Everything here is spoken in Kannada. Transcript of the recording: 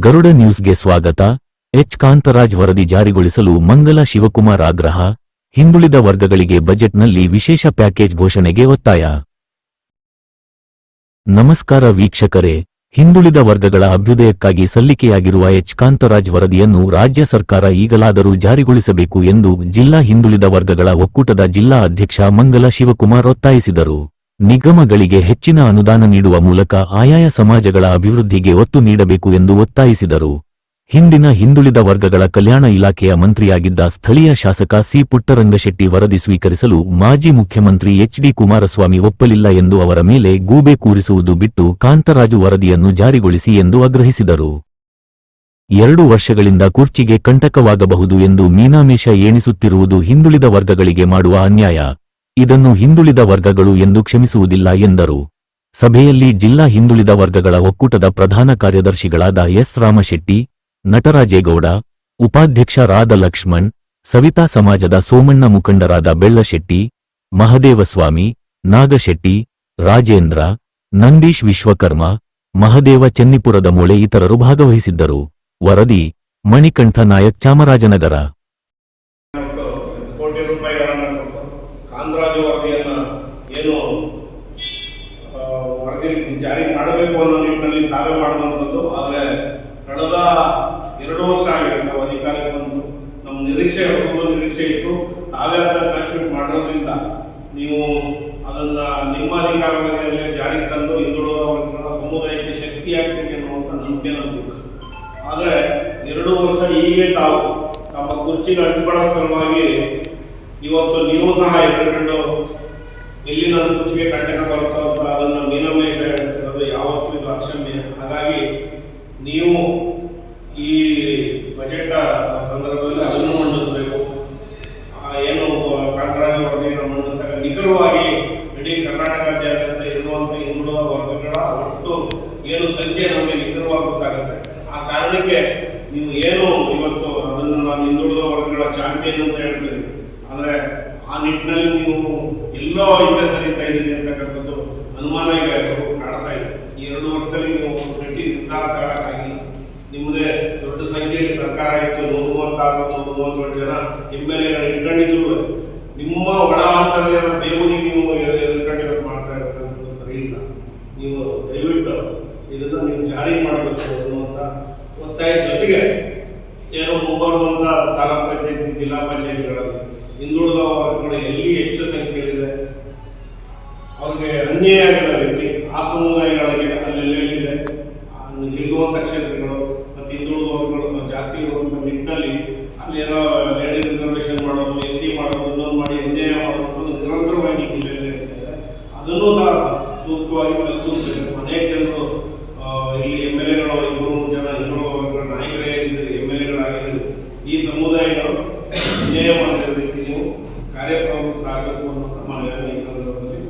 ಗರುಡ ನ್ಯೂಸ್ಗೆ ಸ್ವಾಗತ. ಎಚ್. ಕಾಂತರಾಜ್ ವರದಿ ಜಾರಿಗೊಳಿಸಲು ಮಂಗಲ ಶಿವಕುಮಾರ್ ಆಗ್ರಹ. ಹಿಂದುಳಿದ ವರ್ಗಗಳಿಗೆ ಬಜೆಟ್ನಲ್ಲಿ ವಿಶೇಷ ಪ್ಯಾಕೇಜ್ ಘೋಷಣೆಗೆ ಒತ್ತಾಯ. ನಮಸ್ಕಾರ ವೀಕ್ಷಕರೇ. ಹಿಂದುಳಿದ ವರ್ಗಗಳ ಅಭ್ಯುದಯಕ್ಕಾಗಿ ಸಲ್ಲಿಕೆಯಾಗಿರುವ ಎಚ್. ಕಾಂತರಾಜ್ ವರದಿಯನ್ನು ರಾಜ್ಯ ಸರ್ಕಾರ ಈಗಲಾದರೂ ಜಾರಿಗೊಳಿಸಬೇಕು ಎಂದು ಜಿಲ್ಲಾ ಹಿಂದುಳಿದ ವರ್ಗಗಳ ಒಕ್ಕೂಟದ ಜಿಲ್ಲಾ ಅಧ್ಯಕ್ಷ ಮಂಗಲ ಶಿವಕುಮಾರ್ ಒತ್ತಾಯಿಸಿದರು. ನಿಗಮಗಳಿಗೆ ಹೆಚ್ಚಿನ ಅನುದಾನ ನೀಡುವ ಮೂಲಕ ಆಯಾಯ ಸಮಾಜಗಳ ಅಭಿವೃದ್ಧಿಗೆ ಒತ್ತು ನೀಡಬೇಕು ಎಂದು ಒತ್ತಾಯಿಸಿದರು. ಹಿಂದಿನ ಹಿಂದುಳಿದ ವರ್ಗಗಳ ಕಲ್ಯಾಣ ಇಲಾಖೆಯ ಮಂತ್ರಿಯಾಗಿದ್ದ ಸ್ಥಳೀಯ ಶಾಸಕ ಸಿ ಪುಟ್ಟರಂಗಶೆಟ್ಟಿ ವರದಿ ಸ್ವೀಕರಿಸಲು ಮಾಜಿ ಮುಖ್ಯಮಂತ್ರಿ ಎಚ್ ಡಿ ಕುಮಾರಸ್ವಾಮಿ ಒಪ್ಪಲಿಲ್ಲ ಎಂದು ಅವರ ಮೇಲೆ ಗೂಬೆ ಕೂರಿಸುವುದು ಬಿಟ್ಟು ಕಾಂತರಾಜು ವರದಿಯನ್ನು ಜಾರಿಗೊಳಿಸಿ ಎಂದು ಆಗ್ರಹಿಸಿದರು. ಎರಡು ವರ್ಷಗಳಿಂದ ಕುರ್ಚಿಗೆ ಕಂಟಕವಾಗಬಹುದು ಎಂದು ಮೀನಾಮೇಶ ಏಣಿಸುತ್ತಿರುವುದು ಹಿಂದುಳಿದ ವರ್ಗಗಳಿಗೆ ಮಾಡುವ ಅನ್ಯಾಯ. ಇದನ್ನು ಹಿಂದುಳಿದ ವರ್ಗಗಳು ಎಂದು ಕ್ಷಮಿಸುವುದಿಲ್ಲ ಎಂದರು. ಸಭೆಯಲ್ಲಿ ಜಿಲ್ಲಾ ಹಿಂದುಳಿದ ವರ್ಗಗಳ ಒಕ್ಕೂಟದ ಪ್ರಧಾನ ಕಾರ್ಯದರ್ಶಿಗಳಾದ ಎಸ್. ರಾಮಶೆಟ್ಟಿ, ನಟರಾಜೇಗೌಡ, ಉಪಾಧ್ಯಕ್ಷ ರಾಧ ಲಕ್ಷ್ಮಣ್ ಸವಿತಾ ಸಮಾಜದ ಸೋಮಣ್ಣ ಮುಖಂಡರಾದ ಬೆಳ್ಳಶೆಟ್ಟಿ, ಮಹದೇವಸ್ವಾಮಿ, ನಾಗಶೆಟ್ಟಿ, ರಾಜೇಂದ್ರ, ನಂದೀಶ್ ವಿಶ್ವಕರ್ಮ, ಮಹದೇವ ಚೆನ್ನಿಪುರದ ಮೂಳೆ ಇತರರು ಭಾಗವಹಿಸಿದ್ದರು. ವರದಿ, ಮಣಿಕಂಠ ನಾಯಕ್ ಚಾಮರಾಜನಗರ. ಏನು ವರದಿ ಜಾರಿ ಮಾಡಬೇಕು ಅನ್ನೋ ನಿಟ್ಟಿನಲ್ಲಿ ತಾವೇ ಮಾಡುವಂಥದ್ದು. ಆದರೆ ಕಳೆದ ಎರಡು ವರ್ಷ ಆಗಿದೆ ಅಧಿಕಾರಕ್ಕೆ ಬಂದು. ನಮ್ಮ ನಿರೀಕ್ಷೆ ತುಂಬ ನಿರೀಕ್ಷೆ ಇತ್ತು. ತಾವೇ ಅದನ್ನು ಕಾನ್ಸ್ಟಿಟ್ಯೂಟ್ ಮಾಡಿರೋದ್ರಿಂದ ನೀವು ಅದನ್ನು ನಿಮ್ಮ ಅಧಿಕಾರಾವಧಿಯಲ್ಲಿ ಜಾರಿಗೆ ತಂದು ಹಿಂದುಳಿದ ಸಮುದಾಯಕ್ಕೆ ಶಕ್ತಿ ಆಗ್ತದೆ ಅನ್ನುವಂಥ ನಂಬಿಕೆ ನಮಗಿತ್ತು ಆದರೆ ಎರಡು ವರ್ಷ ಹೀಗೆ ತಾವು ತಮ್ಮ ಕುರ್ಚಿನ ಅಂಟ್ಕೊಳ್ಳೋ ಸಲುವಾಗಿ ಇವತ್ತು ನೀವು ಸಹ ಎದುರುಕೊಂಡು ಎಲ್ಲಿ ನನ್ನ ಕುತ್ತಿಗೆ ಕಂಟಕ ಬರುತ್ತೋ ಅಂತ ಅದನ್ನ ಮೀನಮೇಷ ಹೇಳ್ತಿರೋದು ಯಾವತ್ತೂ ಇದು ಅಕ್ಷಮ್ಯ ಹಾಗಾಗಿ ನೀವು ಈ ಬಜೆಟ್ ಸಂದರ್ಭದಲ್ಲಿ ಅದನ್ನು ಮಂಡಿಸಬೇಕು. ಏನು ಕಾಂತರಾಜು ವರದಿಯನ್ನು ಮಂಡಿಸಿದಾಗ ನಿಖರವಾಗಿ ಇಡೀ ಕರ್ನಾಟಕಾದ್ಯಂತ ಇರುವಂಥ ಹಿಂದುಳಿದ ವರ್ಗಗಳ ಒಟ್ಟು ಏನು ಸಂಖ್ಯೆ ನಮಗೆ ನಿಖರವಾಗಿ ಗೊತ್ತಾಗುತ್ತೆ. ಆ ಕಾರಣಕ್ಕೆ ನೀವು ಏನು ಇವತ್ತು ಅದನ್ನು ನಾನು ಹಿಂದುಳಿದ ವರ್ಗಗಳ ಚಾಂಪಿಯನ್ ಅಂತ ಹೇಳ್ತೀನಿ. ಆದರೆ ಆ ನಿಟ್ಟಿನಲ್ಲಿ ನೀವು ಎಲ್ಲೋ ಹಿಂದೆ ಸರಿತಾ ಇದ್ದೀರಿ ಅಂತಕ್ಕಂಥದ್ದು ಅನುಮಾನ ಈಗ ಕಾಡ್ತಾ ಇದೆ. ಈ ಎರಡು ವರ್ಷದಲ್ಲಿ ನೀವು ಗಟ್ಟಿ ನಿರ್ಧಾರ ತಗೊಳಕ್ಕಾಗಿಲ್ಲ. ನಿಮ್ಮದೇ ದೊಡ್ಡ ಸಂಖ್ಯೆಯಲ್ಲಿ ಸರ್ಕಾರ ಇತ್ತು ನೂರ ಮೂವತ್ತಾರು ನೂರ ಮೂವತ್ತೇಳು ಜನ ಎಂ ಎಲ್ ಎಗಳು ಇಟ್ಕೊಂಡಿದ್ರು ನಿಮ್ಮ ಒಳ ಅಂತರ್ಯದ ಬೇವುದಿಗೆ ನೀವು ಎದುರು- ಮಾಡ್ತಾ ಇರ್ತಕ್ಕಂಥದ್ದು ಸರಿ ಇಲ್ಲ. ನೀವು ದಯವಿಟ್ಟು ಇದನ್ನು ನೀವು ಜಾರಿ ಮಾಡಬೇಕು ಅನ್ನುವಂಥ ಒತ್ತಾಯ ಜೊತೆಗೆ ಏನು ಮುಂಬರುವಂಥ ತಾಲೂಕ್ ಪಂಚಾಯತಿ, ಜಿಲ್ಲಾ ಪಂಚಾಯತಿಗಳಲ್ಲಿ ಹಿಂದುಳಿದ ವರ್ಗಗಳು ಎಲ್ಲಿ ಹೆಚ್ಚು ಸಂಖ್ಯೆಯಲ್ಲಿದೆ? ಅವ್ರಿಗೆ ಅನ್ಯಾಯ ಆಗದ ರೀತಿ ಆ ಸಮುದಾಯಗಳಿಗೆ ಅಲ್ಲೆಲ್ಲೆಲ್ಲಿದೆ ಆ ಗೆಲ್ಲುವಂಥ ಕ್ಷೇತ್ರಗಳು ಮತ್ತು ಹಿಂದುಳಿದ ವರ್ಗಗಳು ಜಾಸ್ತಿ ಇರುವಂಥ ನಿಟ್ಟಿನಲ್ಲಿ ಅಲ್ಲಿ ಏನೋ ಲೇಡಿ ರಿಸರ್ವೇಷನ್ ಮಾಡೋದು ಎಸ್ ಸಿ ಮಾಡೋದು, ಇನ್ನೊಂದು ಮಾಡಿ ಅನ್ಯಾಯ ಮಾಡೋದು ನಿರಂತರವಾಗಿ ಜಿಲ್ಲೆಯಲ್ಲಿ ನಡೀತಾ ಇದೆ. ಅದನ್ನು ಸಹ ಸೂಕ್ತವಾಗಿ ಅನೇಕ ಜನರು ಇಲ್ಲಿ ಎಂ ಎಲ್ ರೀತಿ ನೀವು ಕಾರ್ಯಕ್ರಮ ಸಾಗಬೇಕು ಅನ್ನೋ ತಮ್ಮ ಈ ಸಂದರ್ಭದಲ್ಲಿ